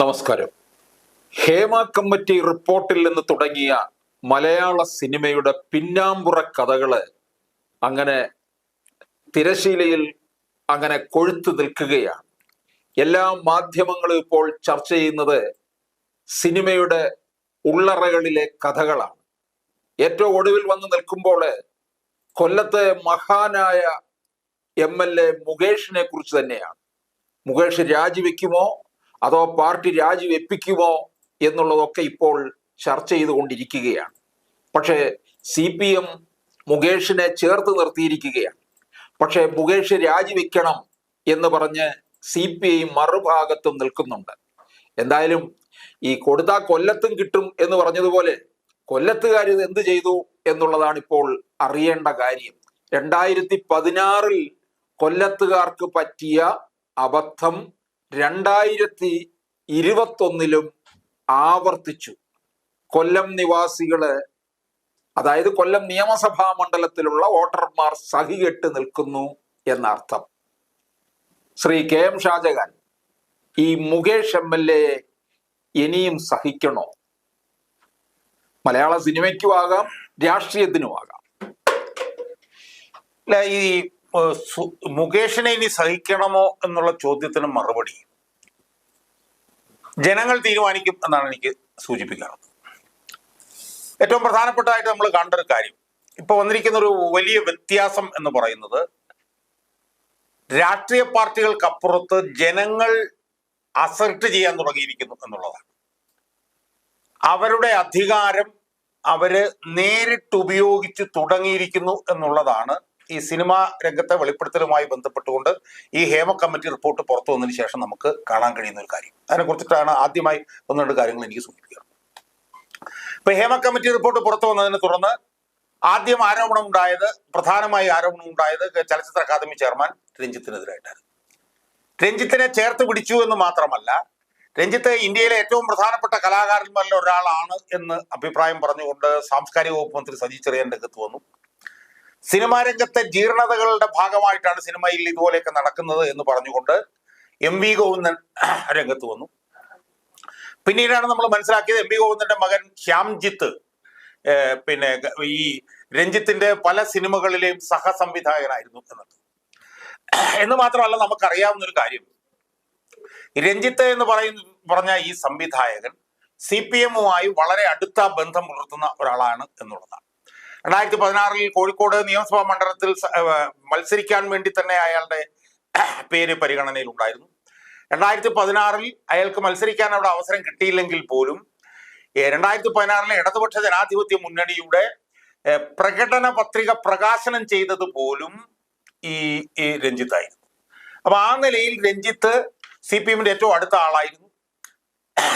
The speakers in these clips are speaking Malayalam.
നമസ്കാരം. ഹേമ കമ്മിറ്റി റിപ്പോർട്ടിൽ നിന്ന് തുടങ്ങിയ മലയാള സിനിമയുടെ പിന്നാമ്പുറ കഥകൾ അങ്ങനെ തിരശീലയിൽ അങ്ങനെ കൊഴുത്തു നിൽക്കുകയാണ്. എല്ലാ മാധ്യമങ്ങളും ഇപ്പോൾ ചർച്ച ചെയ്യുന്നത് സിനിമയുടെ ഉള്ളറകളിലെ കഥകളാണ്. ഏറ്റവും ഒടുവിൽ വന്ന് നിൽക്കുമ്പോൾ കൊല്ലത്തെ മഹാനായ എം എൽ എ മുകേഷിനെ കുറിച്ച് തന്നെയാണ്. മുകേഷ് രാജിവെക്കുമോ? അതോ പാർട്ടി രാജിവെപ്പിക്കുമോ എന്നുള്ളതൊക്കെ ഇപ്പോൾ ചർച്ച ചെയ്തുകൊണ്ടിരിക്കുകയാണ്. പക്ഷേ സി പി എം മുകേഷിനെ ചേർത്ത് നിർത്തിയിരിക്കുകയാണ്. പക്ഷേ മുകേഷ് രാജിവെക്കണം എന്ന് പറഞ്ഞ് സി പി ഐ മറുഭാഗത്തും നിൽക്കുന്നുണ്ട്. എന്തായാലും ഈ കൊടുത്താ കൊല്ലത്തും കിട്ടും എന്ന് പറഞ്ഞതുപോലെ കൊല്ലത്തുകാർ ഇത് എന്ത് ചെയ്തു എന്നുള്ളതാണ് ഇപ്പോൾ അറിയേണ്ട കാര്യം. രണ്ടായിരത്തി പതിനാറിൽ കൊല്ലത്തുകാർക്ക് പറ്റിയ അബദ്ധം രണ്ടായിരത്തി ഇരുപത്തൊന്നിലും ആവർത്തിച്ചു. കൊല്ലം നിവാസികൾ അതായത് കൊല്ലം നിയമസഭാ മണ്ഡലത്തിലുള്ള വോട്ടർമാർ സഹികെട്ട് നിൽക്കുന്നു എന്നർത്ഥം. ശ്രീ കെ എം ഷാജഹാൻ ഈ മുകേഷ് എം എൽ എ ഇനിയും സഹിക്കണോ? മലയാള സിനിമയ്ക്കുമാകാം രാഷ്ട്രീയത്തിനുമാകാം. ഈ മുകേഷിനെ ഇനി സഹിക്കണമോ എന്നുള്ള ചോദ്യത്തിന് മറുപടി ജനങ്ങൾ തീരുമാനിക്കും എന്നാണ് എനിക്ക് സൂചിപ്പിക്കാറുള്ളത് ഏറ്റവും പ്രധാനപ്പെട്ടതായിട്ട് നമ്മൾ കണ്ട ഒരു കാര്യം ഇപ്പൊ വന്നിരിക്കുന്ന ഒരു വലിയ വ്യത്യാസം എന്ന് പറയുന്നത് രാഷ്ട്രീയ പാർട്ടികൾക്കപ്പുറത്ത് ജനങ്ങൾ അസർട്ട് ചെയ്യാൻ തുടങ്ങിയിരിക്കുന്നു എന്നുള്ളതാണ്. അവരുടെ അധികാരം അവർ നേരിട്ട് ഉപയോഗിച്ച് തുടങ്ങിയിരിക്കുന്നു എന്നുള്ളതാണ് ഈ സിനിമാ രംഗത്തെ വെളിപ്പെടുത്തലുമായി ബന്ധപ്പെട്ടുകൊണ്ട് ഈ ഹേമ കമ്മിറ്റി റിപ്പോർട്ട് പുറത്തു വന്നതിന് ശേഷം നമുക്ക് കാണാൻ കഴിയുന്ന ഒരു കാര്യം. അതിനെ കുറിച്ചിട്ടാണ് ആദ്യമായി ഒന്ന് രണ്ട് കാര്യങ്ങൾ എനിക്ക് സൂചിപ്പിക്കുന്നത് ഇപ്പൊ ഹേമ കമ്മിറ്റി റിപ്പോർട്ട് പുറത്തു വന്നതിനെ തുടർന്ന് ആദ്യം ആരോപണം ഉണ്ടായത് പ്രധാനമായി ആരോപണം ഉണ്ടായത് ചലച്ചിത്ര അക്കാദമി ചെയർമാൻ രഞ്ജിത്തിനെതിരായിട്ടായിരുന്നു. രഞ്ജിത്തിനെ ചേർത്ത് പിടിച്ചു എന്ന് മാത്രമല്ല രഞ്ജിത്ത് ഇന്ത്യയിലെ ഏറ്റവും പ്രധാനപ്പെട്ട കലാകാരന്മാരിൽ ഒരാളാണ് എന്ന് അഭിപ്രായം പറഞ്ഞുകൊണ്ട് സാംസ്കാരിക വകുപ്പ് മന്ത്രി സജി ചെറിയാൻ രംഗത്ത് വന്നു. സിനിമാ രംഗത്തെ ജീർണതകളുടെ ഭാഗമായിട്ടാണ് സിനിമയിൽ ഇതുപോലെയൊക്കെ നടക്കുന്നത് എന്ന് പറഞ്ഞുകൊണ്ട് എം വി ഗോവിന്ദൻ രംഗത്ത് വന്നു. പിന്നീടാണ് നമ്മൾ മനസ്സിലാക്കിയത് എം വി ഗോവിന്ദന്റെ മകൻ ശ്യാംജിത്ത് പിന്നെ ഈ രഞ്ജിത്തിന്റെ പല സിനിമകളിലെയും സഹസംവിധായകനായിരുന്നു എന്നത് എന്ന് മാത്രമല്ല നമുക്കറിയാവുന്ന ഒരു കാര്യം. രഞ്ജിത്ത് എന്ന് പറയുന്ന പറഞ്ഞ ഈ സംവിധായകൻ സി പി എമ്മുമായി വളരെ അടുത്ത ബന്ധം പുലർത്തുന്ന ഒരാളാണ് എന്നുള്ളതാണ്. രണ്ടായിരത്തി പതിനാറിൽ കോഴിക്കോട് നിയമസഭാ മണ്ഡലത്തിൽ മത്സരിക്കാൻ വേണ്ടി തന്നെ അയാളുടെ പേര് പരിഗണനയിൽ ഉണ്ടായിരുന്നു രണ്ടായിരത്തി പതിനാറിൽ അയാൾക്ക് മത്സരിക്കാൻ അവിടെ അവസരം കിട്ടിയില്ലെങ്കിൽ പോലും രണ്ടായിരത്തി പതിനാറിലെ ഇടതുപക്ഷ ജനാധിപത്യ മുന്നണിയുടെ പ്രകടന പത്രിക പ്രകാശനം ചെയ്തത് പോലും ഈ ഈ രഞ്ജിത്തായിരുന്നു. അപ്പൊ ആ നിലയിൽ രഞ്ജിത്ത് സി പി എമ്മിന്റെ ഏറ്റവും അടുത്ത ആളായിരുന്നു.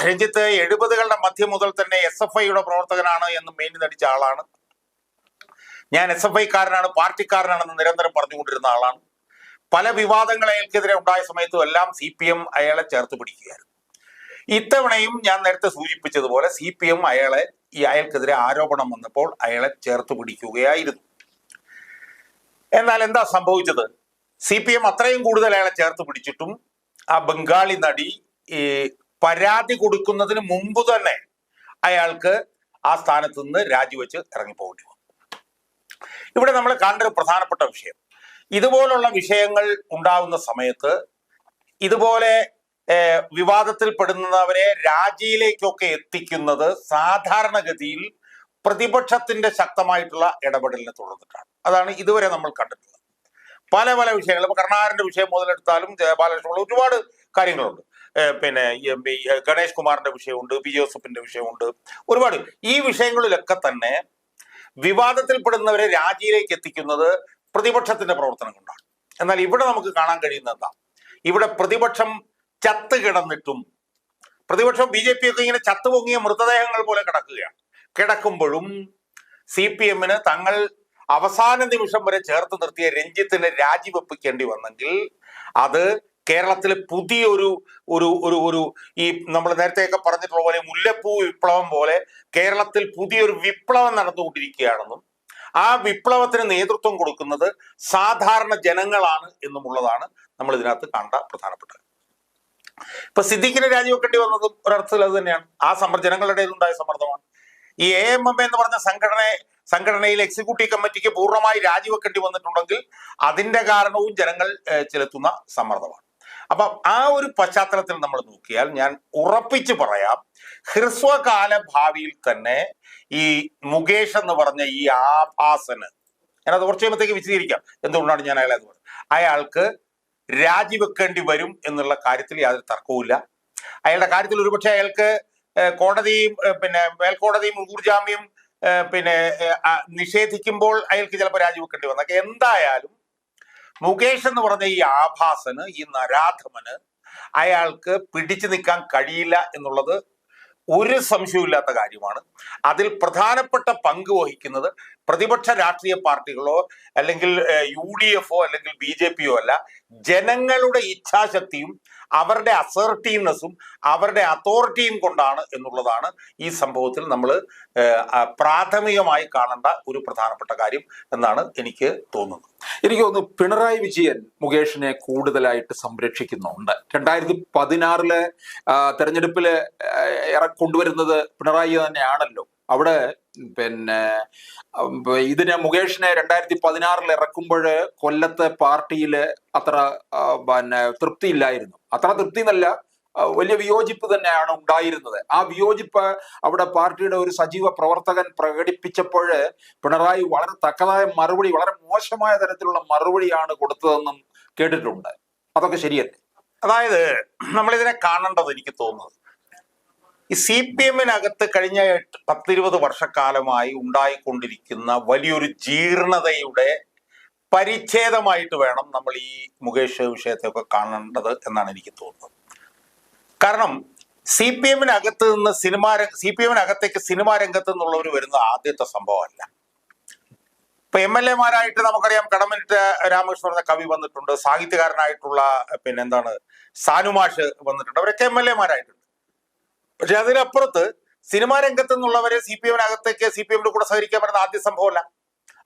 രഞ്ജിത്ത് എഴുപതുകളുടെ മധ്യം മുതൽ തന്നെ എസ് എഫ് ഐയുടെ പ്രവർത്തകനാണ് എന്ന് മെയിൻ നടിച്ച ആളാണ്. ഞാൻ എസ് എഫ് ഐക്കാരനാണ് പാർട്ടിക്കാരനാണെന്ന് നിരന്തരം പറഞ്ഞുകൊണ്ടിരുന്ന ആളാണ്. പല വിവാദങ്ങൾ അയാൾക്കെതിരെ ഉണ്ടായ സമയത്തും എല്ലാം സി പി എം അയാളെ ചേർത്ത് പിടിക്കുകയായിരുന്നു. ഇത്തവണയും ഞാൻ നേരത്തെ സൂചിപ്പിച്ചതുപോലെ സി പി എം അയാളെ ഈ അയാൾക്കെതിരെ ആരോപണം വന്നപ്പോൾ അയാളെ ചേർത്ത് പിടിക്കുകയായിരുന്നു. എന്നാൽ എന്താ സംഭവിച്ചത്? സി പി എം അത്രയും കൂടുതൽ അയാളെ ചേർത്ത് പിടിച്ചിട്ടും ആ ബംഗാളി നടി ഈ പരാതി കൊടുക്കുന്നതിന് മുമ്പ് തന്നെ അയാൾക്ക് ആ സ്ഥാനത്ത് നിന്ന് രാജിവെച്ച് ഇറങ്ങിപ്പോകേണ്ടി വന്നു. ഇവിടെ നമ്മൾ കാണേണ്ട ഒരു പ്രധാനപ്പെട്ട വിഷയം. ഇതുപോലുള്ള വിഷയങ്ങൾ ഉണ്ടാവുന്ന സമയത്ത് ഇതുപോലെ വിവാദത്തിൽ വിവാദത്തിൽപ്പെടുന്നവരെ രാജിയിലേക്കൊക്കെ എത്തിക്കുന്നത് സാധാരണഗതിയിൽ പ്രതിപക്ഷത്തിന്റെ ശക്തമായിട്ടുള്ള ഇടപെടലിനെ തുടർന്നിട്ടാണ്. അതാണ് ഇതുവരെ നമ്മൾ കണ്ടിട്ടുള്ളത്. പല പല വിഷയങ്ങൾ. ഇപ്പൊ കരുണാകരന്റെ വിഷയം മുതലെടുത്താലും ജയബാലകൃഷ്ണനുള്ള ഒരുപാട് കാര്യങ്ങളുണ്ട്. പിന്നെ ഗണേഷ് കുമാറിന്റെ വിഷയമുണ്ട് പി ജോസഫിന്റെ വിഷയമുണ്ട്. ഒരുപാട്. ഈ വിഷയങ്ങളിലൊക്കെ തന്നെ വിവാദത്തിൽപ്പെടുന്നവരെ രാജിയിലേക്ക് എത്തിക്കുന്നത് പ്രതിപക്ഷത്തിന്റെ പ്രവർത്തനം കൊണ്ടാണ് എന്നാൽ ഇവിടെ നമുക്ക് കാണാൻ കഴിയുന്ന എന്താ? ഇവിടെ പ്രതിപക്ഷം ചത്ത് കിടന്നിട്ടും പ്രതിപക്ഷം ബി ജെ പി ഒക്കെ ഇങ്ങനെ ചത്തുപൊങ്ങിയ മൃതദേഹങ്ങൾ പോലെ കിടക്കുകയാണ്. കിടക്കുമ്പോഴും സി പി എമ്മിന് തങ്ങൾ അവസാന നിമിഷം വരെ ചേർത്ത് നിർത്തിയ രഞ്ജിത്തിന് രാജിവെപ്പിക്കേണ്ടി വന്നെങ്കിൽ അത് കേരളത്തിലെ പുതിയൊരു ഒരു ഒരു ഒരു ഈ നമ്മൾ നേരത്തെയൊക്കെ പറഞ്ഞിട്ടുള്ള പോലെ മുല്ലപ്പൂ വിപ്ലവം പോലെ കേരളത്തിൽ പുതിയൊരു വിപ്ലവം നടന്നുകൊണ്ടിരിക്കുകയാണെന്നും ആ വിപ്ലവത്തിന് നേതൃത്വം കൊടുക്കുന്നത് സാധാരണ ജനങ്ങളാണ് എന്നുമുള്ളതാണ് നമ്മൾ ഇതിനകത്ത് കണ്ട പ്രധാനപ്പെട്ട ഇപ്പൊ സിദ്ദീഖിനെ രാജിവെക്കേണ്ടി വന്നതും ഒരർത്ഥത്തിൽ അത് തന്നെയാണ്. ആ സമ്മർ ജനങ്ങളുടെ ഉണ്ടായ സമ്മർദ്ദമാണ്. ഈ എ എം എം എന്ന് പറഞ്ഞ സംഘടന സംഘടനയിൽ എക്സിക്യൂട്ടീവ് കമ്മിറ്റിക്ക് പൂർണമായി രാജിവെക്കേണ്ടി വന്നിട്ടുണ്ടെങ്കിൽ അതിന്റെ കാരണവും ജനങ്ങൾ ചെലുത്തുന്ന സമ്മർദ്ദമാണ്. അപ്പം ആ ഒരു പശ്ചാത്തലത്തിൽ നമ്മൾ നോക്കിയാൽ ഞാൻ ഉറപ്പിച്ചു പറയാം ഹ്രസ്വകാല ഭാവിയിൽ തന്നെ ഈ മുകേഷ് എന്ന് പറഞ്ഞ ഈ ആഭാസന് ഞാനത് കുറച്ച് കഴിയുമ്പോഴത്തേക്ക് വിശദീകരിക്കാം എന്തുകൊണ്ടാണ് ഞാൻ അയാളെ അയാൾക്ക് രാജിവെക്കേണ്ടി വരും എന്നുള്ള കാര്യത്തിൽ യാതൊരു തർക്കവുമില്ല. അയാളുടെ കാര്യത്തിൽ ഒരുപക്ഷെ അയാൾക്ക് കോടതിയും പിന്നെ മേൽക്കോടതിയും മുൻകൂർ ജാമ്യം പിന്നെ നിഷേധിക്കുമ്പോൾ അയാൾക്ക് ചിലപ്പോൾ രാജിവെക്കേണ്ടി വന്നൊക്കെ. എന്തായാലും മുകേഷ് എന്ന് പറഞ്ഞ ഈ ആഭാസന് ഈ നരാധമന് അയാൾക്ക് പിടിച്ചു നിൽക്കാൻ കഴിയില്ല എന്നുള്ളത് ഒരു സംശയമില്ലാത്ത കാര്യമാണ്. അതിൽ പ്രധാനപ്പെട്ട പങ്ക് വഹിക്കുന്നത് പ്രതിപക്ഷ രാഷ്ട്രീയ പാർട്ടികളോ അല്ലെങ്കിൽ യു ഡി എഫോ അല്ലെങ്കിൽ ബി ജെ പിയോ അല്ല ജനങ്ങളുടെ ഇച്ഛാശക്തിയും അവരുടെ അസർട്ടീവ്നെസ്സും അവരുടെ അതോറിറ്റിയും കൊണ്ടാണ് എന്നുള്ളതാണ് ഈ സംഭവത്തിൽ നമ്മൾ പ്രാഥമികമായി കാണേണ്ട ഒരു പ്രധാനപ്പെട്ട കാര്യം എന്നാണ് എനിക്ക് തോന്നുന്നത്. എനിക്ക് തോന്നുന്നു പിണറായി വിജയൻ മുകേഷിനെ കൂടുതലായിട്ട് സംരക്ഷിക്കുന്നുണ്ട്. രണ്ടായിരത്തി പതിനാറിലെ തെരഞ്ഞെടുപ്പിൽ ഇറ കൊണ്ടുവരുന്നത് പിണറായി തന്നെയാണല്ലോ. അവിടെ പിന്നെ ഇതിന് മുകേഷിനെ രണ്ടായിരത്തി പതിനാറിൽ ഇറക്കുമ്പോൾ കൊല്ലത്തെ പാർട്ടിയിൽ അത്ര പിന്നെ തൃപ്തിയില്ലായിരുന്നു. അത്ര തൃപ്തി എന്നല്ല വലിയ വിയോജിപ്പ് തന്നെയാണ് ഉണ്ടായിരുന്നത്. ആ വിയോജിപ്പ് അവിടെ പാർട്ടിയുടെ ഒരു സജീവ പ്രവർത്തകൻ പ്രകടിപ്പിച്ചപ്പോൾ പിണറായി വളരെ തക്കതായ മറുപടി വളരെ മോശമായ തരത്തിലുള്ള മറുപടിയാണ് കൊടുത്തതെന്നും കേട്ടിട്ടുണ്ട്. അതൊക്കെ ശരിയല്ലേ? അതായത് നമ്മളിതിനെ കാണേണ്ടത് എനിക്ക് തോന്നുന്നത് ഈ സി പി എമ്മിനകത്ത് കഴിഞ്ഞ പത്തിരുപത് വർഷക്കാലമായി ഉണ്ടായിക്കൊണ്ടിരിക്കുന്ന വലിയൊരു ജീർണതയുടെ പരിച്ഛേദമായിട്ട് വേണം നമ്മൾ ഈ മുകേഷ് വിഷയത്തെയൊക്കെ കാണേണ്ടത് എന്നാണ് എനിക്ക് തോന്നുന്നത്. കാരണം സി പി എമ്മിനകത്ത് നിന്ന് സിനിമാ സി പി എമ്മിനകത്തേക്ക് സിനിമാ രംഗത്ത് നിന്നുള്ളവർ വരുന്ന ആദ്യത്തെ സംഭവമല്ല. ഇപ്പൊ എം എൽ എമാരായിട്ട് നമുക്കറിയാം കടമനിട്ട് രാമകൃഷ്ണൻ എന്ന കവി വന്നിട്ടുണ്ട് സാഹിത്യകാരനായിട്ടുള്ള പിന്നെ എന്താണ് സാനുമാഷ് വന്നിട്ടുണ്ട്. അവരൊക്കെ എം എൽ എമാരായിട്ടുണ്ട് പക്ഷെ അതിനപ്പുറത്ത് സിനിമാ രംഗത്ത് നിന്നുള്ളവരെ സി പി എമ്മിനകത്തേക്ക് സി പി എമ്മിന്റെ കൂടെ സഹകരിക്കാൻ പറ്റുന്ന ആദ്യ സംഭവമല്ല.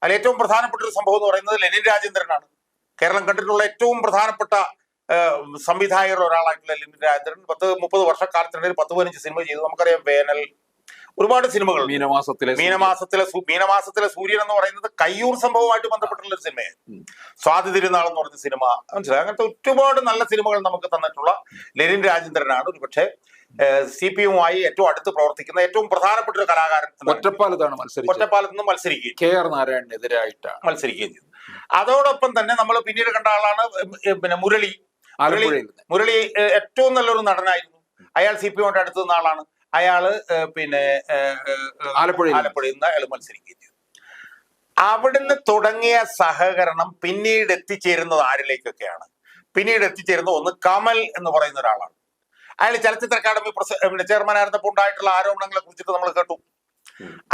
അതിൽ ഏറ്റവും പ്രധാനപ്പെട്ട ഒരു സംഭവം എന്ന് പറയുന്നത് ലെനിൻ രാജേന്ദ്രനാണ്. കേരളം കണ്ടിട്ടുള്ള ഏറ്റവും പ്രധാനപ്പെട്ട സംവിധായകർ ഒരാളായിട്ടുള്ള ലെനിൻ രാജേന്ദ്രൻ പത്ത് മുപ്പത് വർഷക്കാലത്തിനിടയിൽ പത്ത് പതിനഞ്ച് സിനിമ ചെയ്തു. നമുക്കറിയാം വേനൽ ഒരുപാട് സിനിമകൾ. മീനമാസത്തിലെ മീനമാസത്തിലെ മീനമാസത്തിലെ സൂര്യൻ എന്ന് പറയുന്നത് കയ്യൂർ സംഭവമായിട്ട് ബന്ധപ്പെട്ടുള്ള ഒരു സിനിമയാണ്. സ്വാതി തിരുനാൾ എന്ന് പറഞ്ഞ സിനിമ. മനസ്സിലായി? അങ്ങനത്തെ ഒരുപാട് നല്ല സിനിമകൾ നമുക്ക് തന്നിട്ടുള്ള ലെനിൻ രാജേന്ദ്രനാണ്. ഒരു പക്ഷേ സി പി എമ്മുമായി ഏറ്റവും അടുത്ത് പ്രവർത്തിക്കുന്ന ഏറ്റവും പ്രധാനപ്പെട്ട ഒരു കലാകാരൻ ഒറ്റപ്പാലത്താണ് മത്സരിച്ചത്. ഒറ്റപ്പാലത്ത് നിന്ന് മത്സരിക്കുകയും കെ ആർ നാരായണനെതിരായിട്ടാണ്. മത്സരിക്കുകയും ചെയ്തു. അതോടൊപ്പം തന്നെ നമ്മൾ പിന്നീട് കണ്ട ആളാണ് പിന്നെ മുരളി. മുരളി മുരളി ഏറ്റവും നല്ലൊരു നടനായിരുന്നു. അയാൾ സി പി എമ്മിന്റെ അടുത്ത് നിന്ന ആളാണ്. അയാൾ പിന്നെ നിന്ന്. ആലപ്പുഴയിൽ നിന്ന് അയാൾ മത്സരിക്കുകയും ചെയ്തു. അവിടുന്ന് തുടങ്ങിയ സഹകരണം പിന്നീട് എത്തിച്ചേരുന്നത് ആരിലേക്കൊക്കെയാണ്? പിന്നീട് എത്തിച്ചേരുന്ന ഒന്ന് കമൽ എന്ന് പറയുന്ന ഒരാളാണ്. അയാൾ ചലച്ചിത്ര അക്കാദമി പ്രസിഡന്റ് ചെയർമാൻ ആയിരുന്നപ്പോൾ ഉണ്ടായിട്ടുള്ള ആരോപണങ്ങളെ കുറിച്ചിട്ട് നമ്മൾ കേട്ടു.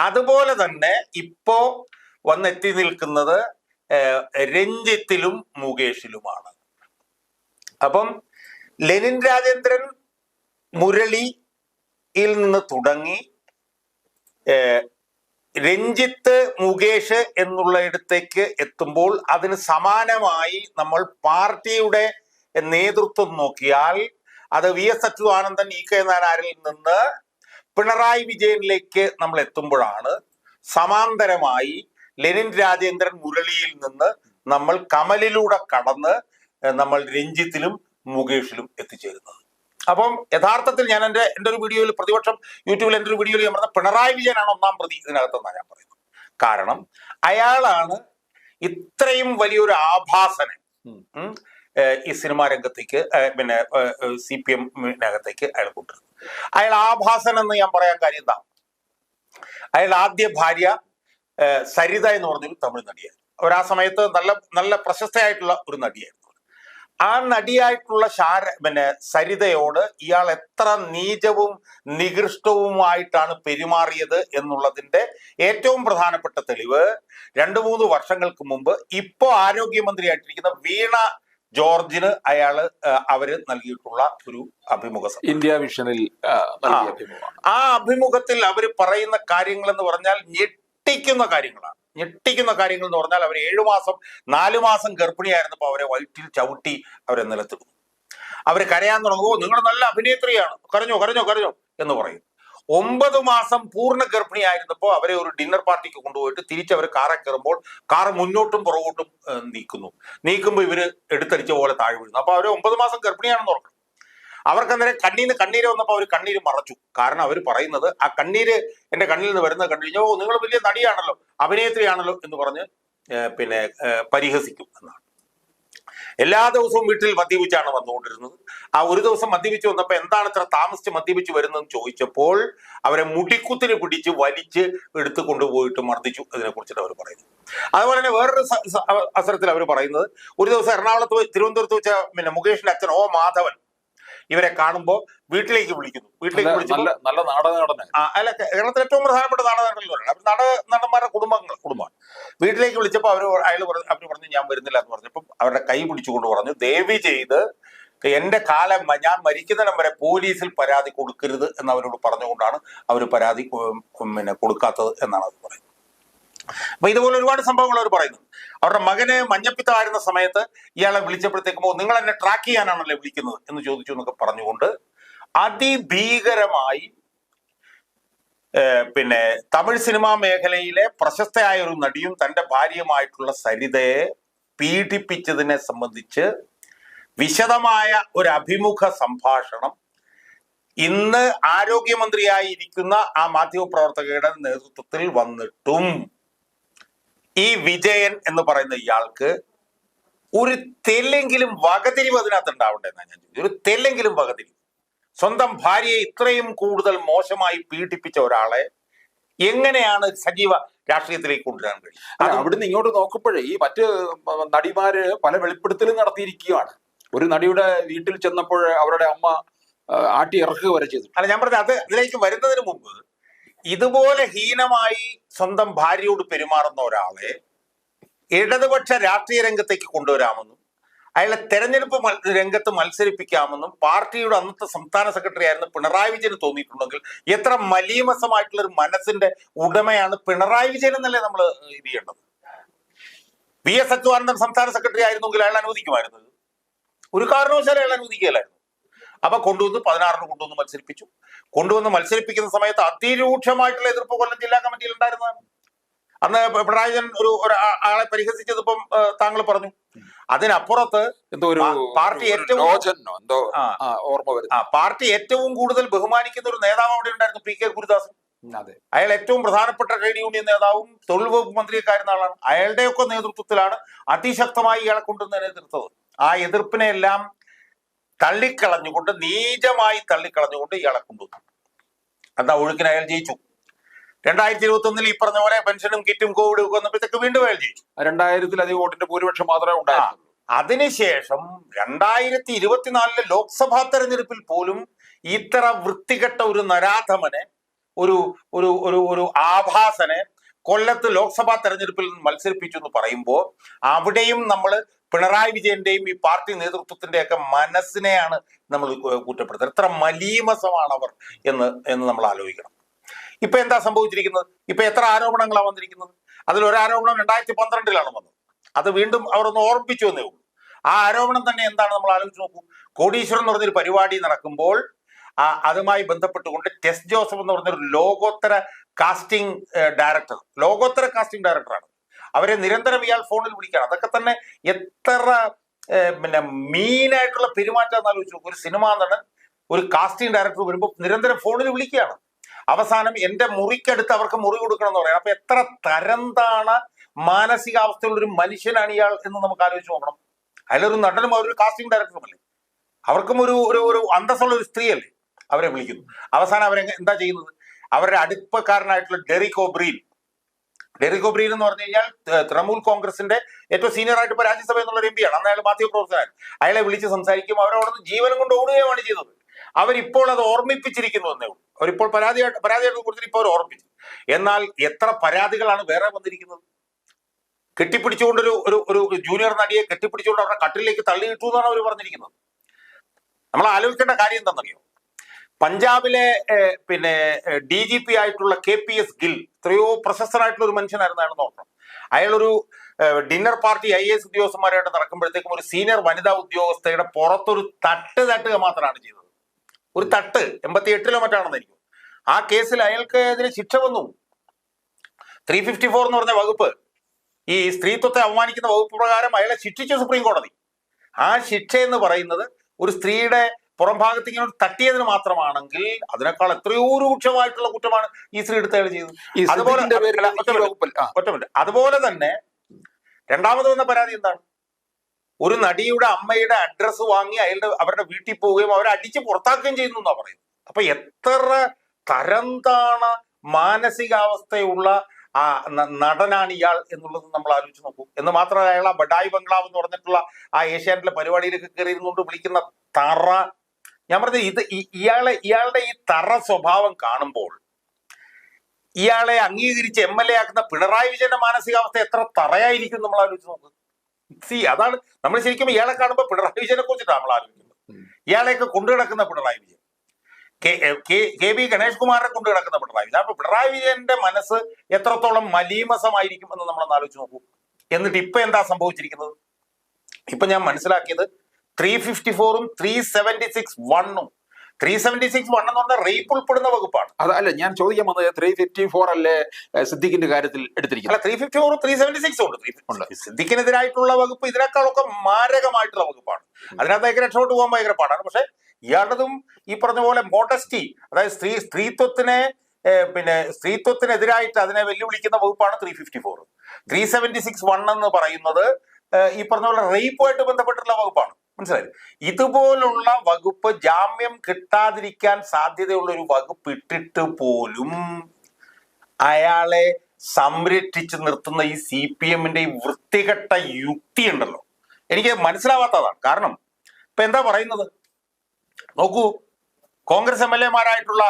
അതുപോലെ തന്നെ ഇപ്പോ വന്നെത്തി നിൽക്കുന്നത് രഞ്ജിത്തിലും മുകേഷിലുമാണ്. അപ്പം ലെനിൻ രാജേന്ദ്രൻ മുരളിയിൽ നിന്ന് തുടങ്ങി രഞ്ജിത്ത് മുകേഷ് എന്നുള്ളയിടത്തേക്ക് എത്തുമ്പോൾ അതിന് സമാനമായി നമ്മൾ പാർട്ടിയുടെ നേതൃത്വം നോക്കിയാൽ അത് V S Achuthanandan E K നാരായണിൽ നിന്ന് പിണറായി വിജയനിലേക്ക് നമ്മൾ എത്തുമ്പോഴാണ് സമാന്തരമായി ലെനിൻ രാജേന്ദ്രൻ മുരളിയിൽ നിന്ന് നമ്മൾ കമലിലൂടെ കടന്ന് നമ്മൾ രഞ്ജിത്തിലും മുകേഷിലും എത്തിച്ചേരുന്നത്. അപ്പം യഥാർത്ഥത്തിൽ ഞാൻ എന്റെ എന്റെ ഒരു വീഡിയോയിൽ പ്രതിപക്ഷം യൂട്യൂബിൽ എന്റെ ഒരു വീഡിയോയിൽ ഞാൻ പറഞ്ഞ പിണറായി വിജയനാണ് ഒന്നാം പ്രതി ഇതിനകത്തെന്നാണ് ഞാൻ പറയുന്നത്. കാരണം അയാളാണ് ഇത്രയും വലിയൊരു ആഭാസനെ ഈ സിനിമാ രംഗത്തേക്ക് പിന്നെ സി പി എമ്മിനകത്തേക്ക് അയാൾ കൊണ്ടുവരുന്നത് അയാൾ ആഭാസൻ എന്ന് ഞാൻ പറയാൻ കാര്യം എന്താ? അയാൾ ആദ്യ ഭാര്യ സരിത എന്ന് പറഞ്ഞൊരു തമിഴ് നടിയായിരുന്നു. അവർ ആ സമയത്ത് നല്ല നല്ല പ്രശസ്തയായിട്ടുള്ള ഒരു നടിയായിരുന്നു. ആ നടിയായിട്ടുള്ള ശാര പിന്നെ സരിതയോട് ഇയാൾ എത്ര നീചവും നികൃഷ്ടവുമായിട്ടാണ് പെരുമാറിയത് എന്നുള്ളതിന്റെ ഏറ്റവും പ്രധാനപ്പെട്ട തെളിവ് രണ്ടു മൂന്ന് വർഷങ്ങൾക്ക് മുമ്പ് ഇപ്പോ ആരോഗ്യമന്ത്രിയായിട്ടിരിക്കുന്ന വീണ ജോർജിന് അയാൾ അവർ നൽകിയിട്ടുള്ള ഒരു അഭിമുഖ ഇന്ത്യ വിഷനിൽ ആ, അഭിമുഖത്തിൽ അവർ പറയുന്ന കാര്യങ്ങൾ എന്ന് പറഞ്ഞാൽ ഞെട്ടിക്കുന്ന കാര്യങ്ങളാണ്. ഞെട്ടിക്കുന്ന കാര്യങ്ങൾ എന്ന് പറഞ്ഞാൽ അവർ ഏഴു മാസം നാലു മാസം ഗർഭിണിയായിരുന്നപ്പോൾ അവരെ വയറ്റിൽ ചവിട്ടി അവരെ നിലത്തിടുന്നു അവർ കരയാൻ തുടങ്ങുമോ നിങ്ങൾ നല്ല അഭിനേത്രിയാണ്. കരഞ്ഞോ കരഞ്ഞോ കരഞ്ഞോ എന്ന് പറയും. ഒമ്പത് മാസം പൂർണ ഗർഭിണിയായിരുന്നപ്പോൾ അവരെ ഒരു ഡിന്നർ പാർട്ടിക്ക് കൊണ്ടുപോയിട്ട് തിരിച്ച് അവർ കാറെ കയറുമ്പോൾ കാർ മുന്നോട്ടും പുറകോട്ടും നീക്കുന്നു. നീക്കുമ്പോൾ ഇവർ എടുത്തടിച്ച പോലെ താഴെ വീഴുന്നു. അപ്പോൾ അവർ ഒമ്പത് മാസം ഗർഭിണിയാണെന്ന് ഓർക്കണം അവർക്ക് അന്നേരം കണ്ണീന്ന് കണ്ണീര് വന്നപ്പോൾ അവർ കണ്ണീര് മറച്ചു. കാരണം അവർ പറയുന്നത് ആ കണ്ണീര് എന്റെ കണ്ണിൽ നിന്ന് വരുന്നത് കണ്ടു കഴിഞ്ഞാൽ ഓ നിങ്ങൾ വലിയ നടിയാണല്ലോ അഭിനേത്രിയാണല്ലോ എന്ന് പറഞ്ഞ് പിന്നെ പരിഹസിക്കും എന്നാണ്. എല്ലാ ദിവസവും വീട്ടിൽ മദ്യപിച്ചാണ് വന്നുകൊണ്ടിരുന്നത്. ആ ഒരു ദിവസം മദ്യപിച്ച് വന്നപ്പോൾ എന്താണ് ഇത്ര താമസിച്ച് മദ്യപിച്ച് വരുന്നതെന്ന് ചോദിച്ചപ്പോൾ അവരെ മുടിക്കുത്തിന് പിടിച്ച് വലിച്ച് എടുത്തു കൊണ്ടുപോയിട്ട് മർദ്ദിച്ചു അതിനെ കുറിച്ചിട്ട് അവർ പറയുന്നു. അതുപോലെ തന്നെ വേറൊരു അവസരത്തിൽ അവർ പറയുന്നത് ഒരു ദിവസം എറണാകുളത്ത് പോയി തിരുവനന്തപുരത്ത് വെച്ച പിന്നെ മുകേഷിന്റെ അച്ഛൻ ഓ മാധവൻ ഇവരെ കാണുമ്പോൾ വീട്ടിലേക്ക് വിളിക്കുന്നു. വീട്ടിലേക്ക് വിളിച്ചു നല്ല നാടക നടനാണ് അല്ല കേരളത്തിലെ ഏറ്റവും പ്രധാനപ്പെട്ട ഒരാളാണ്. അപ്പൊ നടന്മാരുടെ കുടുംബങ്ങൾ കുടുംബമാണ്. വീട്ടിലേക്ക് വിളിച്ചപ്പോൾ അവർ അയാൾ പറഞ്ഞു അവർ പറഞ്ഞു ഞാൻ വരുന്നില്ല എന്ന് പറഞ്ഞപ്പോൾ അവരുടെ കൈ പിടിച്ചുകൊണ്ട് പറഞ്ഞു ദേവി ചെയ്ത് എന്റെ കാലം ഞാൻ മരിക്കുന്നിടം വരെ പോലീസിൽ പരാതി കൊടുക്കരുത് എന്ന് അവരോട് പറഞ്ഞുകൊണ്ടാണ് അവർ പരാതി പിന്നെ കൊടുക്കാത്തത് എന്നാണ് അത് പറയുന്നത്. അപ്പൊ ഇതുപോലെ ഒരുപാട് സംഭവങ്ങൾ അവർ പറയുന്നു. അവരുടെ മകനെ മഞ്ഞപ്പിത്തമായിരുന്ന സമയത്ത് ഇയാളെ വിളിച്ചപ്പോഴത്തേക്കുമ്പോൾ "ഓ, നിങ്ങൾ എന്നെ ട്രാക്ക് ചെയ്യാനാണല്ലേ വിളിക്കുന്നത്? എന്ന് ചോദിച്ചു എന്നൊക്കെ പറഞ്ഞുകൊണ്ട് അതിഭീകരമായി പിന്നെ തമിഴ് സിനിമാ മേഖലയിലെ പ്രശസ്തയായ ഒരു നടിയും തന്റെ ഭാര്യയുമായിട്ടുള്ള സരിതയെ പീഡിപ്പിച്ചതിനെ സംബന്ധിച്ച് വിശദമായ ഒരു അഭിമുഖ സംഭാഷണം. ഇന്ന് ആരോഗ്യമന്ത്രിയായി ഇരിക്കുന്ന ആ മാധ്യമപ്രവർത്തകയുടെ നേതൃത്വത്തിൽ വന്നിട്ടും ഈ വിജയൻ എന്ന് പറയുന്ന ഇയാൾക്ക് ഒരു തെല്ലെങ്കിലും വകതിരിവ് അതിനകത്ത് ഉണ്ടാവണ്ടെന്നാണ് ഞാൻ ഒരു തെല്ലെങ്കിലും വകതിരിവ്. സ്വന്തം ഭാര്യയെ ഇത്രയും കൂടുതൽ മോശമായി പീഡിപ്പിച്ച ഒരാളെ എങ്ങനെയാണ് സജീവ രാഷ്ട്രീയത്തിലേക്ക് കൊണ്ടുവരാൻ കഴിയും അത് അവിടുന്ന് ഇങ്ങോട്ട് നോക്കുമ്പോഴേ ഈ മറ്റ് നടിമാര് പല വെളിപ്പെടുത്തലും നടത്തിയിരിക്കുകയാണ്. ഒരു നടിയുടെ വീട്ടിൽ ചെന്നപ്പോൾ അവരുടെ അമ്മ ആട്ടി ഇറക്കുക വരെ ചെയ്തു. അല്ല ഞാൻ പറഞ്ഞത് അത് അതിലേക്ക് വരുന്നതിന് മുമ്പ് ഇതുപോലെ ഹീനമായി സ്വന്തം ഭാര്യയോട് പെരുമാറുന്ന ഒരാളെ ഇടതുപക്ഷ രാഷ്ട്രീയ രംഗത്തേക്ക് കൊണ്ടുവരാമെന്നും അയാളെ തെരഞ്ഞെടുപ്പ് രംഗത്ത് മത്സരിപ്പിക്കാമെന്നും പാർട്ടിയുടെ അന്നത്തെ സംസ്ഥാന സെക്രട്ടറി ആയിരുന്ന പിണറായി വിജയന് തോന്നിയിട്ടുണ്ടെങ്കിൽ എത്ര മലീമസമായിട്ടുള്ള ഒരു മനസ്സിന്റെ ഉടമയാണ് പിണറായി വിജയൻ എന്നല്ലേ നമ്മൾ ഇത് വി എസ് അച്യുതാനന്ദൻ സംസ്ഥാന സെക്രട്ടറി ആയിരുന്നെങ്കിൽ അയാൾ അനുവദിക്കുമായിരുന്നു. ഒരു കാരണവശാലും അയാൾ അനുവദിക്കുകയല്ലായിരുന്നു. അപ്പൊ കൊണ്ടുവന്ന് പതിനാറിന് കൊണ്ടുവന്ന് മത്സരിപ്പിച്ചു. കൊണ്ടുവന്ന് മത്സരിപ്പിക്കുന്ന സമയത്ത് അതിരൂക്ഷമായിട്ടുള്ള എതിർപ്പ് കൊല്ലം ജില്ലാ കമ്മിറ്റിയിൽ ഉണ്ടായിരുന്നതാണ്. അന്ന് പിണറായി വിജയൻ ഒരു ആളെ പരിഹസിച്ചത് ഇപ്പം താങ്കൾ പറഞ്ഞു. അതിനപ്പുറത്ത് എന്തോ ഒരു പാർട്ടി ഏറ്റവും- പാർട്ടി ഏറ്റവും കൂടുതൽ ബഹുമാനിക്കുന്ന ഒരു നേതാവ് അവിടെ ഉണ്ടായിരുന്നു പി കെ ഗുരുദാസൻ അയാൾ ഏറ്റവും പ്രധാനപ്പെട്ട ട്രേഡ് യൂണിയൻ നേതാവും തൊഴിൽ വകുപ്പ് മന്ത്രിയൊക്കെ ആയിരുന്ന ആളാണ്. അയാളുടെയൊക്കെ നേതൃത്വത്തിലാണ് അതിശക്തമായി ഇയാളെ കൊണ്ടുവന്നതിനെ എതിർത്തത് ആ എതിർപ്പിനെ എല്ലാം തള്ളിക്കളഞ്ഞുകൊണ്ട് നീചമായി തള്ളിക്കളഞ്ഞുകൊണ്ട് ഇയാളെ കൊണ്ടുവന്നു. എന്താ ഒഴുക്കിന് അയാൾ ജയിച്ചു. രണ്ടായിരത്തി ഇരുപത്തി ഒന്നിൽ ഈ പറഞ്ഞ പോലെ പെൻഷനും കിറ്റും കോവിഡും ഒക്കെ വന്നപ്പോഴത്തേക്ക് വീണ്ടും അയാൾ ജയിച്ചു. രണ്ടായിരത്തിലധികം വോട്ടിന്റെ ഭൂരിപക്ഷം മാത്രമേ ഉണ്ടായിരുന്നു അതിനുശേഷം രണ്ടായിരത്തി ഇരുപത്തിനാലിലെ ലോക്സഭാ തെരഞ്ഞെടുപ്പിൽ പോലും ഇത്ര വൃത്തികെട്ട ഒരു നരാധമനെ ഒരു ഒരു ഒരു ഒരു ആഭാസനെ കൊല്ലത്ത് ലോക്സഭാ തെരഞ്ഞെടുപ്പിൽ നിന്ന് മത്സരിപ്പിച്ചു എന്ന് പറയുമ്പോൾ അവിടെയും നമ്മൾ പിണറായി വിജയന്റെയും ഈ പാർട്ടി നേതൃത്വത്തിന്റെ ഒക്കെ മനസ്സിനെയാണ് നമ്മൾ കുറ്റപ്പെടുത്തുന്നത്. എത്ര മലീമസമാണ് അവർ എന്ന് എന്ന് നമ്മൾ ആലോചിക്കണം. ഇപ്പൊ എന്താ സംഭവിച്ചിരിക്കുന്നത്? ഇപ്പൊ എത്ര ആരോപണങ്ങളാണ് വന്നിരിക്കുന്നത്? അതിൽ ഒരു ആരോപണം രണ്ടായിരത്തി പന്ത്രണ്ടിലാണ് വന്നത്. അത് വീണ്ടും അവർ ഒന്ന് ഓർമ്മിപ്പിച്ചു എന്നേ ഉള്ളൂ. ആ ആരോപണം തന്നെ എന്താണ് നമ്മൾ ആലോചിച്ച് നോക്കൂ. കോടീശ്വരൻ എന്ന് പറഞ്ഞൊരു പരിപാടി നടക്കുമ്പോൾ ആ അതുമായി ബന്ധപ്പെട്ടുകൊണ്ട് ടെസ് ജോസഫ് എന്ന് പറഞ്ഞൊരു ലോകോത്തര കാസ്റ്റിംഗ് ഡയറക്ടർ ലോകോത്തര കാസ്റ്റിംഗ് ഡയറക്ടറാണ് അവരെ നിരന്തരം ഇയാൾ ഫോണിൽ വിളിക്കുകയാണ്. അതൊക്കെ തന്നെ എത്ര പിന്നെ മീനായിട്ടുള്ള പെരുമാറ്റം എന്ന് ആലോചിച്ച് നോക്കൂ. ഒരു സിനിമ നടൻ ഒരു കാസ്റ്റിംഗ് ഡയറക്ടർ വരുമ്പോൾ നിരന്തരം ഫോണിൽ വിളിക്കുകയാണ്. അവസാനം എന്റെ മുറിക്കടുത്ത് അവർക്ക് മുറി കൊടുക്കണം എന്ന് പറയാം അപ്പൊ എത്ര തരന്താണ് മാനസികാവസ്ഥയുള്ള ഒരു മനുഷ്യനാണ് ഇയാൾ എന്ന് നമുക്ക് ആലോചിച്ച് നോക്കണം. അതിലൊരു നടനും അവരൊരു കാസ്റ്റിംഗ് ഡയറക്ടറും അല്ലേ? അവർക്കും ഒരു ഒരു ഒരു അന്തസ്സുള്ള ഒരു സ്ത്രീയല്ലേ അവരെ വിളിക്കുന്നു. അവസാനം അവരെ എന്താ ചെയ്യുന്നത്? അവരുടെ അടുപ്പക്കാരനായിട്ടുള്ള ഡെറിക് ഒബ്രീൻ. ഡെറിക് ഒബ്രീൻ എന്ന് പറഞ്ഞു കഴിഞ്ഞാൽ തൃണമൂൽ കോൺഗ്രസിന്റെ ഏറ്റവും സീനിയർ ആയിട്ട് ഇപ്പൊ രാജ്യസഭ എന്നുള്ള എം പിയാണ് അന്ന് അയാൾ മാധ്യമപ്രവർത്തകൻ അയാളെ വിളിച്ച് സംസാരിക്കും. അവരവിടെ നിന്ന് ജീവനം കൊണ്ട് ഓടുകയുമാണ് ചെയ്തത്. അവരിപ്പോൾ അത് ഓർമ്മിപ്പിച്ചിരിക്കുന്നു എന്നേ ഉള്ളൂ. അവരിപ്പോൾ പരാതിയായിട്ട് പരാതിയായിട്ട് കൊടുത്തിട്ട് ഇപ്പോൾ അവർ ഓർമ്മിച്ചു എന്നാൽ എത്ര പരാതികളാണ് വേറെ വന്നിരിക്കുന്നത്? കെട്ടിപ്പിടിച്ചുകൊണ്ടൊരു ഒരു ഒരു ജൂനിയർ നടിയെ കെട്ടിപ്പിടിച്ചുകൊണ്ട് അവരുടെ കട്ടിലേക്ക് തള്ളിയിട്ടു എന്നാണ് അവർ പറഞ്ഞിരിക്കുന്നത്. നമ്മൾ ആലോചിക്കേണ്ട കാര്യം എന്താണെന്നറിയോ? പഞ്ചാബിലെ പിന്നെ ഡി ജി പി ആയിട്ടുള്ള കെ പി എസ് ഗിൽ എത്രയോ പ്രശസ്തനായിട്ടുള്ള ഒരു മനുഷ്യനായിരുന്നു അയാൾ നോക്കണം അയാളൊരു ഡിന്നർ പാർട്ടി ഐ എസ് ഉദ്യോഗസ്ഥന്മാരായിട്ട് നടക്കുമ്പോഴത്തേക്കും ഒരു സീനിയർ വനിതാ ഉദ്യോഗസ്ഥയുടെ പുറത്തൊരു തട്ട് തട്ടുക മാത്രമാണ് ചെയ്തത്. ഒരു തട്ട് എൺപത്തി എട്ടിലോ മറ്റാണെന്നായിരിക്കും ആ കേസിൽ അയാൾക്ക് അതിന് ശിക്ഷ വന്നു. ത്രീ ഫിഫ്റ്റി ഫോർ എന്ന് പറഞ്ഞ വകുപ്പ് ഈ സ്ത്രീത്വത്തെ അവമാനിക്കുന്ന വകുപ്പ് പ്രകാരം അയാളെ ശിക്ഷിച്ചു സുപ്രീം കോടതി. ആ ശിക്ഷ എന്ന് പറയുന്നത് ഒരു സ്ത്രീയുടെ പുറം ഭാഗത്ത് ഇങ്ങനെ തട്ടിയതിന് മാത്രമാണെങ്കിൽ അതിനേക്കാൾ എത്രയോ രൂക്ഷമായിട്ടുള്ള കുറ്റമാണ് ഈ സ്ത്രീ എടുത്ത് അയാൾ ചെയ്തത്. അതുപോലെ അതുപോലെ തന്നെ രണ്ടാമത് വന്ന പരാതി എന്താണ്? ഒരു നടിയുടെ അമ്മയുടെ അഡ്രസ്സ് വാങ്ങി അയാളുടെ അവരുടെ വീട്ടിൽ പോവുകയും അവരെ അടിച്ച് പുറത്താക്കുകയും ചെയ്യുന്നു എന്നാ പറയുന്നത്. അപ്പൊ എത്ര തരംതാണ മാനസികാവസ്ഥയുള്ള ആ നടനാണ് ഇയാൾ എന്നുള്ളത് നമ്മൾ ആലോചിച്ച് നോക്കൂ. എന്ന് മാത്രമല്ല അയാൾ ആ ബഡായി ബംഗ്ലാവ് എന്ന് പറഞ്ഞിട്ടുള്ള ആ ഏഷ്യാനെറ്റിലെ പരിപാടിയിലൊക്കെ കയറിയിരുന്നുകൊണ്ട് വിളിക്കുന്ന തറ. ഞാൻ പറഞ്ഞത് ഇത് ഇയാളെ ഇയാളുടെ ഈ തറ സ്വഭാവം കാണുമ്പോൾ ഇയാളെ അംഗീകരിച്ച് എം എൽ എ ആക്കുന്ന പിണറായി വിജയന്റെ മാനസികാവസ്ഥ എത്ര തറയായിരിക്കും നമ്മൾ ആലോചിച്ച് നോക്ക്. സി അതാണ് നമ്മൾ ശരിക്കും ഇയാളെ കാണുമ്പോൾ പിണറായി വിജയനെ കുറിച്ചിട്ടാണ് നമ്മൾ ആലോചിക്കുന്നത്. ഇയാളെയൊക്കെ കൊണ്ടു കിടക്കുന്ന പിണറായി വിജയൻ. കെ വി ഗണേഷ് കുമാറിനെ കൊണ്ടു കിടക്കുന്ന പിണറായി വിജയൻ. അപ്പൊ പിണറായി വിജയന്റെ മനസ്സ് എത്രത്തോളം മലീമസമായിരിക്കും എന്ന് നമ്മളൊന്ന് ആലോചിച്ച് നോക്കൂ. എന്നിട്ട് ഇപ്പൊ എന്താ സംഭവിച്ചിരിക്കുന്നത്? ഇപ്പൊ ഞാൻ മനസ്സിലാക്കിയത് ത്രീ ഫിഫ്റ്റി ഫോറും ത്രീ സെവന്റി സിക്സ് വണ്ണും ത്രീ സെവന്റി സിക്സ് വൺ എന്ന് പറഞ്ഞാൽ റേപ്പ് ഉൾപ്പെടുന്ന വകുപ്പാണ്. അതല്ല ഞാൻ ചോദിക്കാൻ വന്നത് ത്രീ ഫിഫ്റ്റി ഫോർ അല്ലേ സിദ്ദിഖിന്റെ കാര്യത്തിൽ അല്ല എടുത്തിരിക്കുന്നത് three fifty four three seventy six ഉണ്ട്. സിദ്ദിഖിനെതിരായിട്ടുള്ള വകുപ്പ് ഇതിനേക്കാളൊക്കെ മാരകമായിട്ടുള്ള വകുപ്പാണ്. അതിനകത്തേക്ക് രക്ഷപ്പെട്ടു പോകാൻ ഭയങ്കര പാടാണ്. പക്ഷെ ഇയാളുടേതും ഈ പറഞ്ഞ പോലെ മോഡസ്റ്റി അതായത് സ്ത്രീ സ്ത്രീത്വത്തിനെ പിന്നെ സ്ത്രീത്വത്തിനെതിരായിട്ട് അതിനെ വെല്ലുവിളിക്കുന്ന വകുപ്പാണ് three fifty four three seventy six one എന്ന് പറയുന്നത് ഈ പറഞ്ഞ പോലെ റേപ്പുമായിട്ട് ബന്ധപ്പെട്ടിട്ടുള്ള വകുപ്പാണ്. മനസ്സിലായി ഇതുപോലുള്ള വകുപ്പ് ജാമ്യം കിട്ടാതിരിക്കാൻ സാധ്യതയുള്ള ഒരു വകുപ്പ് ഇട്ടിട്ട് പോലും അയാളെ സംരക്ഷിച്ച് നിർത്തുന്ന ഈ സി പി എമ്മിന്റെ ഈ വൃത്തികെട്ട യുക്തി ഉണ്ടല്ലോ. എനിക്ക് മനസ്സിലാവാത്തതാണ്. കാരണം ഇപ്പൊ എന്താ പറയുന്നത്? നോക്കൂ കോൺഗ്രസ് എം എൽ എമാരായിട്ടുള്ള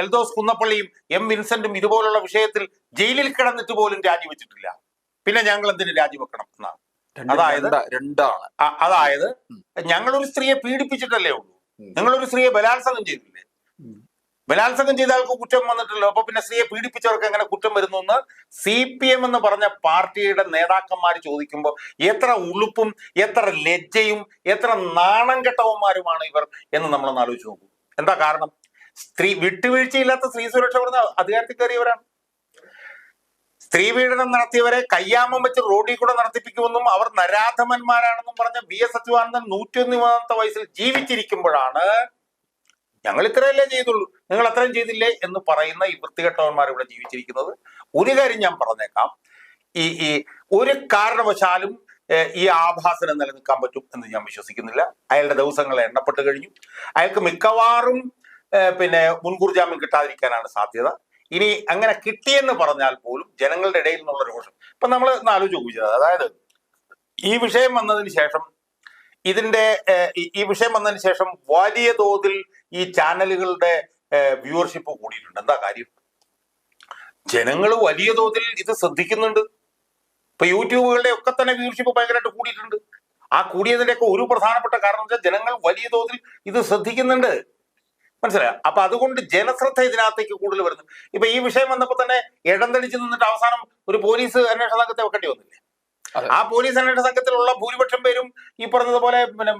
എൽദോസ് കുന്നപ്പള്ളിയും എം വിൻസെന്റും ഇതുപോലുള്ള വിഷയത്തിൽ ജയിലിൽ കിടന്നിട്ട് പോലും രാജിവെച്ചിട്ടില്ല. പിന്നെ ഞങ്ങൾ എന്തിനു രാജിവെക്കണം എന്നാണ് അതായത് രണ്ടാ- രണ്ടാണ് അതായത്. ഞങ്ങളൊരു സ്ത്രീയെ പീഡിപ്പിച്ചിട്ടല്ലേ ഉള്ളൂ. നിങ്ങളൊരു സ്ത്രീയെ ബലാത്സംഗം ചെയ്തില്ലേ. ബലാത്സംഗം ചെയ്ത ആൾക്ക് കുറ്റം വന്നിട്ടല്ലോ. അപ്പൊ പിന്നെ സ്ത്രീയെ പീഡിപ്പിച്ചവർക്ക് എങ്ങനെ കുറ്റം വരുന്നു എന്ന് സി പി എം എന്ന് പറഞ്ഞ പാർട്ടിയുടെ നേതാക്കന്മാർ ചോദിക്കുമ്പോൾ എത്ര ഉളുപ്പും എത്ര ലജ്ജയും എത്ര നാണം കെട്ടവന്മാരുമാണ് ഇവർ എന്ന് നമ്മളൊന്ന് ആലോചിച്ച് നോക്കൂ. എന്താ കാരണം? സ്ത്രീ വിട്ടുവീഴ്ചയില്ലാത്ത സ്ത്രീ സുരക്ഷ പറഞ്ഞ അധികാരത്തിൽ കയറിയവരാണ്. സ്ത്രീ പീഡനം നടത്തിയവരെ കയ്യാമം വെച്ച് റോഡിൽ കൂടെ നടത്തിപ്പിക്കുമെന്നും അവർ നരാധമന്മാരാണെന്നും പറഞ്ഞ ബി എസ് അച്യുതാനന്ദൻ നൂറ്റിയൊന്നിമത്തെ വയസ്സിൽ ജീവിച്ചിരിക്കുമ്പോഴാണ് ഞങ്ങൾ ഇത്രയല്ലേ ചെയ്തുള്ളൂ. നിങ്ങൾ അത്രയും ചെയ്തില്ലേ എന്ന് പറയുന്ന ഈ വൃത്തികെട്ടവന്മാർ ഇവിടെ ജീവിച്ചിരിക്കുന്നത്. ഒരു കാര്യം ഞാൻ പറഞ്ഞേക്കാം. ഈ ഈ ഒരു കാരണവശാലും ഈ ആഭാസനം നിലനിൽക്കാൻ പറ്റും എന്ന് ഞാൻ വിശ്വസിക്കുന്നില്ല. അയാളുടെ ദിവസങ്ങൾ എണ്ണപ്പെട്ട് കഴിഞ്ഞു. അയാൾക്ക് മിക്കവാറും പിന്നെ മുൻകൂർ ജാമ്യം കിട്ടാതിരിക്കാനാണ് സാധ്യത. ഇനി അങ്ങനെ കിട്ടിയെന്ന് പറഞ്ഞാൽ പോലും ജനങ്ങളുടെ ഇടയിൽ നിന്നുള്ള രോഷം ഇപ്പൊ നമ്മൾ ആലോചിച്ച് ചോദിച്ചത് അതായത് ഈ വിഷയം വന്നതിന് ശേഷം ഇതിന്റെ ഈ- വിഷയം വന്നതിന് ശേഷം വലിയ തോതിൽ ഈ ചാനലുകളുടെ വ്യൂവർഷിപ്പ് കൂടിയിട്ടുണ്ട്. എന്താ കാര്യം? ജനങ്ങൾ വലിയ തോതിൽ ഇത് ശ്രദ്ധിക്കുന്നുണ്ട്. ഇപ്പൊ യൂട്യൂബുകളുടെ ഒക്കെ തന്നെ വ്യൂവർഷിപ്പ് ഭയങ്കരമായിട്ട് കൂടിയിട്ടുണ്ട്. ആ കൂടിയതിന്റെ ഒക്കെ ഒരു പ്രധാനപ്പെട്ട കാരണം വെച്ചാൽ ജനങ്ങൾ വലിയ തോതിൽ ഇത് ശ്രദ്ധിക്കുന്നുണ്ട്. മനസ്സിലായോ? അപ്പൊ അതുകൊണ്ട് ജനശ്രദ്ധ ഇതിനകത്തേക്ക് കൂടുതൽ വരുന്നു. ഇപ്പൊ ഈ വിഷയം വന്നപ്പോ തന്നെ ഇടന്തടിച്ച് നിന്നിട്ട് അവസാനം ഒരു പോലീസ് അന്വേഷണ സംഘത്തെ വെക്കേണ്ടി വന്നില്ലേ? ആ പോലീസ് അന്വേഷണ സംഘത്തിലുള്ള ഭൂരിപക്ഷം പേരും ഈ പറഞ്ഞതുപോലെ പിന്നെ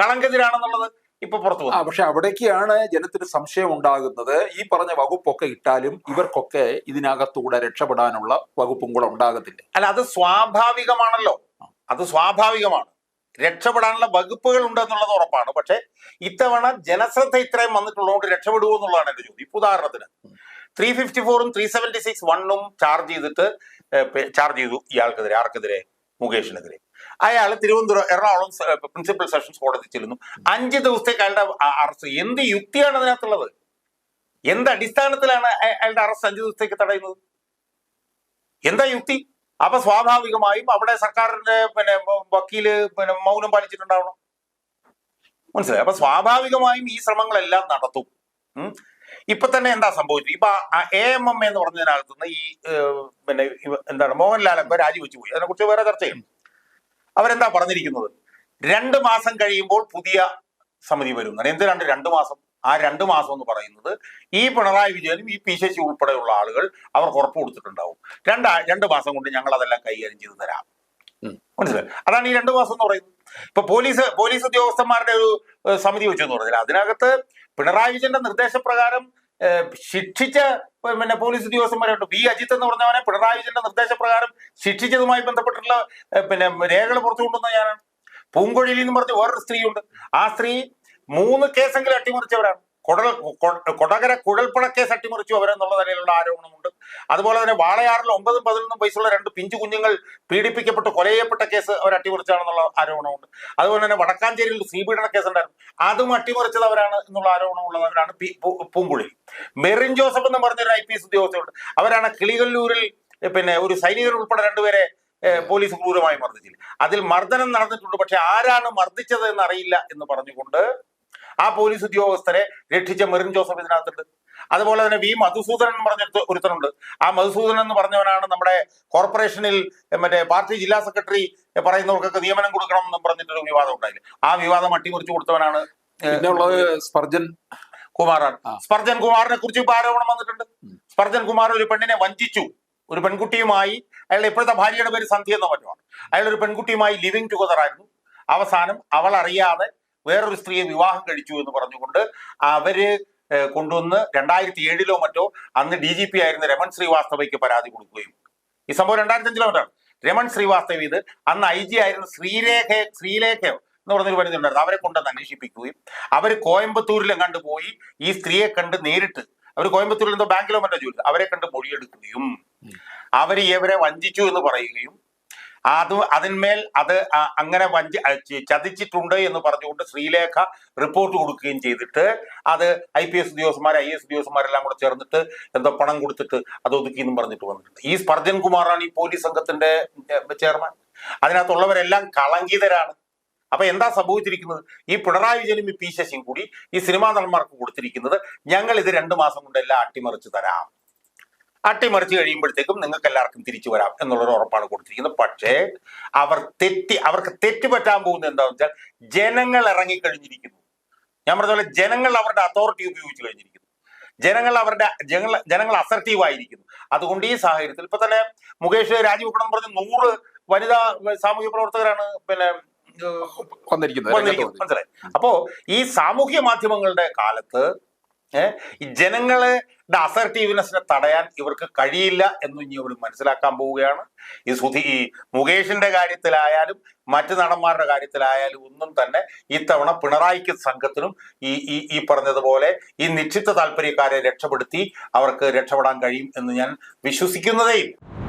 കളങ്കതിരാണെന്നുള്ളത് ഇപ്പൊ പുറത്തു പോകും വന്നു പക്ഷെ അവിടേക്കാണ് ജനത്തിന് സംശയം ഉണ്ടാകുന്നത്. ഈ പറഞ്ഞ വകുപ്പൊക്കെ ഇട്ടാലും ഇവർക്കൊക്കെ ഇതിനകത്തൂടെ രക്ഷപ്പെടാനുള്ള വകുപ്പും കൂടെ ഉണ്ടാകത്തില്ല. അല്ല അത് സ്വാഭാവികമാണല്ലോ. അത് സ്വാഭാവികമാണ്. രക്ഷപ്പെടാനുള്ള വകുപ്പുകൾ ഉണ്ട് എന്നുള്ളത് ഉറപ്പാണ്. പക്ഷെ ഇത്തവണ ജനശ്രദ്ധ ഇത്രയും വന്നിട്ടുള്ളതുകൊണ്ട് രക്ഷപ്പെടുമോ എന്നുള്ളതാണ് എന്റെ ചോദ്യം. ഇപ്പൊ ഉദാഹരണത്തിന് ത്രീ ഫിഫ്റ്റി ഫോറും ത്രീ സെവന്റി സിക്സ് വണ്ണും ചാർജ് ചെയ്തിട്ട് ചാർജ് ചെയ്തു ഇയാൾക്കെതിരെ ആർക്കെതിരെ? മുകേഷിനെതിരെ. അയാൾ തിരുവനന്തപുരം എറണാകുളം പ്രിൻസിപ്പൽ സെഷൻസ് കോടതി ചെല്ലുന്നു. അഞ്ച് ദിവസത്തേക്ക് അയാളുടെ അറസ്റ്റ് എന്ത് യുക്തിയാണ് അതിനകത്തുള്ളത്? എന്ത് അടിസ്ഥാനത്തിലാണ് അയ- അയാളുടെ അറസ്റ്റ് അഞ്ച് ദിവസത്തേക്ക് തടയുന്നത്? എന്താ യുക്തി? അപ്പൊ സ്വാഭാവികമായും അവിടെ സർക്കാരിന്റെ പിന്നെ വക്കീൽ പിന്നെ മൗനം പാലിച്ചിട്ടുണ്ടാവണം. മനസ്സിലായി? അപ്പൊ സ്വാഭാവികമായും ഈ ശ്രമങ്ങളെല്ലാം നടത്തും. ഇപ്പൊ തന്നെ എന്താ സംഭവിച്ചത്? ഇപ്പൊ എ എം എം എന്ന് പറഞ്ഞതിനകത്തുനിന്ന് ഈ പിന്നെ എന്താണ് മോഹൻലാൽ ഇപ്പൊ രാജിവെച്ചു പോയി. അതിനെ കുറിച്ച് വേറെ ചർച്ച ചെയ്യും അവരെന്താ പറഞ്ഞിരിക്കുന്നത്? രണ്ട് മാസം കഴിയുമ്പോൾ പുതിയ സമിതി വരും എന്നാണ് എന്തിനാണ് രണ്ട് മാസം? ആ രണ്ട് മാസം എന്ന് പറയുന്നത് ഈ പിണറായി വിജയനും ഈ പി ശശി ഉൾപ്പെടെയുള്ള ആളുകൾ അവർക്ക് ഉറപ്പ് കൊടുത്തിട്ടുണ്ടാവും. രണ്ടാ രണ്ട് മാസം കൊണ്ട് ഞങ്ങൾ അതെല്ലാം കൈകാര്യം ചെയ്തു തരാം. മനസ്സിലായി? അതാണ് ഈ രണ്ട് മാസം എന്ന് പറയുന്നത്. ഇപ്പൊ പോലീസ് പോലീസ് ഉദ്യോഗസ്ഥന്മാരുടെ ഒരു സമിതി വെച്ചു എന്ന് പറഞ്ഞാൽ അതിനകത്ത് പിണറായി വിജയന്റെ നിർദ്ദേശപ്രകാരം ശിക്ഷിച്ച പിന്നെ പോലീസ് ഉദ്യോഗസ്ഥന്മാരുണ്ട്. ബി അജിത്ത് എന്ന് പറഞ്ഞവനെ പിണറായി വിജയന്റെ നിർദ്ദേശപ്രകാരം ശിക്ഷിച്ചതുമായി ബന്ധപ്പെട്ടിട്ടുള്ള പിന്നെ രേഖകൾ പുറത്തു കൊണ്ടുവന്ന ഞാനാണ്. പൂങ്കൊഴിയിൽ എന്ന് പറഞ്ഞ വേറൊരു സ്ത്രീയുണ്ട്. ആ സ്ത്രീ മൂന്ന് കേസെങ്കിലും അട്ടിമറിച്ചവരാണ്. കൊടൽ കൊടകര കുഴൽപ്പണ കേസ് അട്ടിമറിച്ചു അവരെന്നുള്ള നിലയിലുള്ള ആരോപണമുണ്ട്. അതുപോലെ തന്നെ വാളയാറിൽ ഒമ്പതും പതിനൊന്നും വയസ്സുള്ള രണ്ട് പിഞ്ചു കുഞ്ഞുങ്ങൾ പീഡിപ്പിക്കപ്പെട്ട് കൊലയപ്പെട്ട കേസ് അവർ അട്ടിമറിച്ചാണെന്നുള്ള ആരോപണമുണ്ട്. അതുപോലെ തന്നെ വടക്കാഞ്ചേരിയിൽ സീപീഡന കേസ് ഉണ്ടായിരുന്നു. അതും അട്ടിമറിച്ചത് അവരാണ് എന്നുള്ള ആരോപണമുള്ളവരാണ് പൂങ്കുഴി. മെറിൻ ജോസഫ് എന്ന് പറഞ്ഞൊരു ഐ പി എസ് ഉദ്യോഗസ്ഥരുണ്ട്. അവരാണ് കിളികല്ലൂരിൽ പിന്നെ ഒരു സൈനികർ ഉൾപ്പെടെ രണ്ടുപേരെ പോലീസ് ക്രൂരമായി മർദ്ദിച്ചില്ല. അതിൽ മർദ്ദനം നടന്നിട്ടുണ്ട്. പക്ഷെ ആരാണ് മർദ്ദിച്ചത് എന്ന് അറിയില്ല എന്ന് പറഞ്ഞുകൊണ്ട് ആ പോലീസ് ഉദ്യോഗസ്ഥരെ രക്ഷിച്ച മെറിൻ ജോസഫ് ഇതിനകത്തുണ്ട്. അതുപോലെ തന്നെ വി മധുസൂദനൻ എന്ന് പറഞ്ഞ ഒരുത്ത- ഒരുത്തനുണ്ട്. ആ മധുസൂദനൻ എന്ന് പറഞ്ഞവനാണ് നമ്മുടെ കോർപ്പറേഷനിൽ മറ്റേ പാർട്ടി ജില്ലാ സെക്രട്ടറി പറയുന്നവർക്കൊക്കെ നിയമനം കൊടുക്കണം എന്ന് പറഞ്ഞിട്ടൊരു വിവാദം ഉണ്ടായില്ല? ആ വിവാദം അട്ടിമറിച്ചു കൊടുത്തവനാണ് സ്പർജൻ. കുമാറാണ്. സ്പർജൻ കുമാറിനെ കുറിച്ച് ഇപ്പൊ ആരോപണം വന്നിട്ടുണ്ട്. സ്പർജൻ കുമാർ ഒരു പെണ്ണിനെ വഞ്ചിച്ചു. ഒരു പെൺകുട്ടിയുമായി അയാളുടെ ഇപ്പോഴത്തെ ഭാര്യയുടെ പേര് സന്ധ്യ എന്നോ മറ്റുമാണ് അയാൾ ഒരു പെൺകുട്ടിയുമായി ലിവിങ് ടുഗദർ ആയിരുന്നു. അവസാനം അവൾ അറിയാതെ വേറൊരു സ്ത്രീയെ വിവാഹം കഴിച്ചു എന്ന് പറഞ്ഞുകൊണ്ട് അവർ കൊണ്ടുവന്ന് രണ്ടായിരത്തി ഏഴിലോ മറ്റോ അന്ന് ഡി ജി പി ആയിരുന്ന രമൺ ശ്രീവാസ്തവയ്ക്ക് പരാതി കൊടുക്കുകയും. ഈ സംഭവം രണ്ടായിരത്തി അഞ്ചിലോ മറ്റാണ് രമൺ ശ്രീവാസ്തവ ഇത് അന്ന് ഐ ജി ആയിരുന്ന ശ്രീരേഖ ശ്രീലേഖയോ എന്ന് പറഞ്ഞൊരു പരിധിയുണ്ടായിരുന്നു അവരെ കൊണ്ടുവന്ന് അന്വേഷിപ്പിക്കുകയും അവർ കോയമ്പത്തൂരിലും കണ്ടുപോയി ഈ സ്ത്രീയെ കണ്ട് നേരിട്ട് അവർ കോയമ്പത്തൂരിൽ എന്തോ ബാങ്കിലോ മറ്റോ ജോലി അവരെ കണ്ട് മൊഴിയെടുക്കുകയും അവർ ഇവരെ വഞ്ചിച്ചു എന്ന് പറയുകയും അത് അതിന്മേൽ അത് അങ്ങനെ വഞ്ചി ചതിച്ചിട്ടുണ്ട് എന്ന് പറഞ്ഞുകൊണ്ട് ശ്രീലേഖ റിപ്പോർട്ട് കൊടുക്കുകയും ചെയ്തിട്ട് അത് ഐ പി എസ് ഉദ്യോഗസ്ഥന്മാർ ഐ എസ് ഉദ്യോഗസ്ഥന്മാരെല്ലാം കൂടെ ചേർന്നിട്ട് എന്തോ പണം കൊടുത്തിട്ട് അത് ഒതുക്കി എന്നും പറഞ്ഞിട്ട് വന്നിട്ടുണ്ട്. ഈ സ്പർജൻ കുമാറാണ് ഈ പോലീസ് സംഘത്തിന്റെ ചെയർമാൻ. അതിനകത്തുള്ളവരെല്ലാം കളങ്കിതരാണ്. അപ്പൊ എന്താ സംഭവിച്ചിരിക്കുന്നത്? ഈ പിണറായി വിജയനും ഈ പി ശശിയും കൂടി ഈ സിനിമാ നടന്മാർക്ക് കൊടുത്തിരിക്കുന്നത് ഞങ്ങൾ ഇത് രണ്ട് മാസം കൊണ്ട് എല്ലാം അട്ടിമറിച്ച് തരാം. അട്ടിമറിച്ച് കഴിയുമ്പോഴത്തേക്കും നിങ്ങൾക്ക് എല്ലാവർക്കും തിരിച്ചു വരാം എന്നുള്ളൊരു ഉറപ്പാണ് കൊടുത്തിരിക്കുന്നത്. പക്ഷേ അവർ തെറ്റി അവർക്ക് തെറ്റ് പറ്റാൻ പോകുന്നത് എന്താണെന്ന് വെച്ചാൽ ജനങ്ങൾ ഇറങ്ങിക്കഴിഞ്ഞിരിക്കുന്നു. ഞാൻ പറഞ്ഞ പോലെ ജനങ്ങൾ അവരുടെ അതോറിറ്റി ഉപയോഗിച്ച് കഴിഞ്ഞിരിക്കുന്നു. ജനങ്ങൾ അവരുടെ ജനങ്ങൾ ജനങ്ങൾ അസർട്ടീവ് ആയിരിക്കുന്നു. അതുകൊണ്ട് ഈ സാഹചര്യത്തിൽ ഇപ്പൊ തന്നെ മുകേഷ് രാജിവെക്കണം പറഞ്ഞ് നൂറ് വനിതാ സാമൂഹ്യ പ്രവർത്തകരാണ് പിന്നെ വന്നിരിക്കുന്നത്. മനസ്സിലായി? അപ്പോ ഈ സാമൂഹ്യ മാധ്യമങ്ങളുടെ കാലത്ത് ഈ ജനങ്ങളുടെ അസർട്ടീവ്നെസ്സിനെ തടയാൻ ഇവർക്ക് കഴിയില്ല എന്ന് ഇനി ഇവർ മനസ്സിലാക്കാൻ പോവുകയാണ്. ഈ സുധി ഈ മുകേഷിന്റെ കാര്യത്തിലായാലും മറ്റു നടന്മാരുടെ കാര്യത്തിലായാലും ഒന്നും തന്നെ ഇത്തവണ പിണറായിക്ക് സംഘത്തിനും ഈ ഈ ഈ പറഞ്ഞതുപോലെ ഈ നിശ്ചിത താല്പര്യക്കാരെ രക്ഷപ്പെടുത്തി അവർക്ക് രക്ഷപ്പെടാൻ കഴിയും എന്ന് ഞാൻ വിശ്വസിക്കുന്നതേയില്ല